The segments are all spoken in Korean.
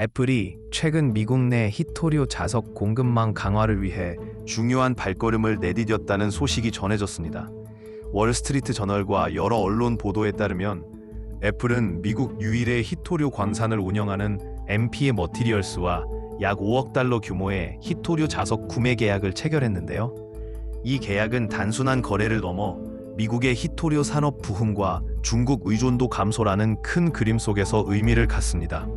애플이 최근 미국 내 히토리오 자석 공급망 강화를 위해 중요한 발걸음을 내디뎠다는 소식이 전해졌습니다. 월스트리트 저널과 여러 언론 보도에 따르면 애플은 미국 유일의 히토류 광산을 운영하는 MP의 머티리얼스와 약 5억 달러 규모의 히토류 자석 구매 계약을 체결했는데요. 이 계약은 단순한 거래를 넘어 미국의 히토류 산업 부흥과 중국 의존도 감소라는 큰 그림 속에서 의미를 갖습니다.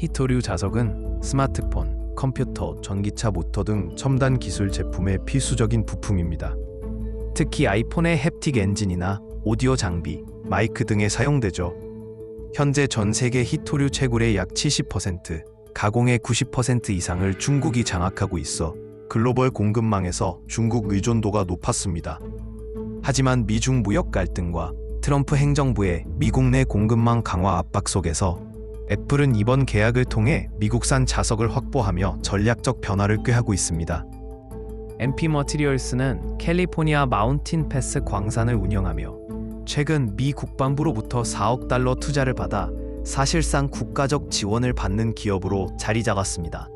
히토류 자석은 스마트폰, 컴퓨터, 전기차 모터 등 첨단 기술 제품의 필수적인 부품입니다. 특히 아이폰의 햅틱 엔진이나 오디오 장비, 마이크 등에 사용되죠. 현재 전 세계 히토류 채굴의 약 70%, 가공의 90% 이상을 중국이 장악하고 있어 글로벌 공급망에서 중국 의존도가 높았습니다. 하지만 미중 무역 갈등과 트럼프 행정부의 미국 내 공급망 강화 압박 속에서 애플은 이번 계약을 통해 미국산 자석을 확보하며 전략적 변화를 꾀하고 있습니다. MP 머티리얼스는 캘리포니아 마운틴 패스 광산을 운영하며 최근 미 국방부로부터 4억 달러 투자를 받아 사실상 국가적 지원을 받는 기업으로 자리 잡았습니다.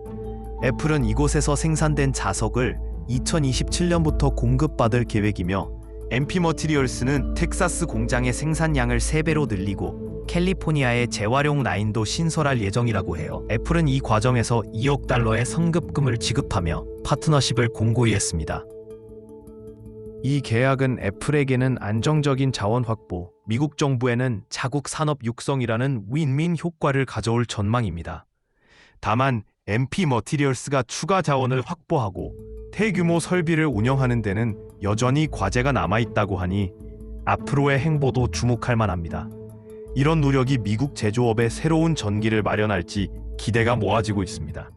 애플은 이곳에서 생산된 자석을 2027년부터 공급받을 계획이며 MP 머티리얼스는 텍사스 공장의 생산량을 3배로 늘리고 캘리포니아의 재활용 라인도 신설할 예정이라고 해요. 애플은 이 과정에서 2억 달러의 성급금을 지급하며 파트너십을 공고히 했습니다. 이 계약은 애플에게는 안정적인 자원 확보, 미국 정부에는 자국 산업 육성이라는 윈윈 효과를 가져올 전망입니다. 다만 MP 머티리얼스가 추가 자원을 확보하고 대규모 설비를 운영하는 데는 여전히 과제가 남아 있다고 하니 앞으로의 행보도 주목할 만합니다. 이런 노력이 미국 제조업의 새로운 전기를 마련할지 기대가 모아지고 있습니다.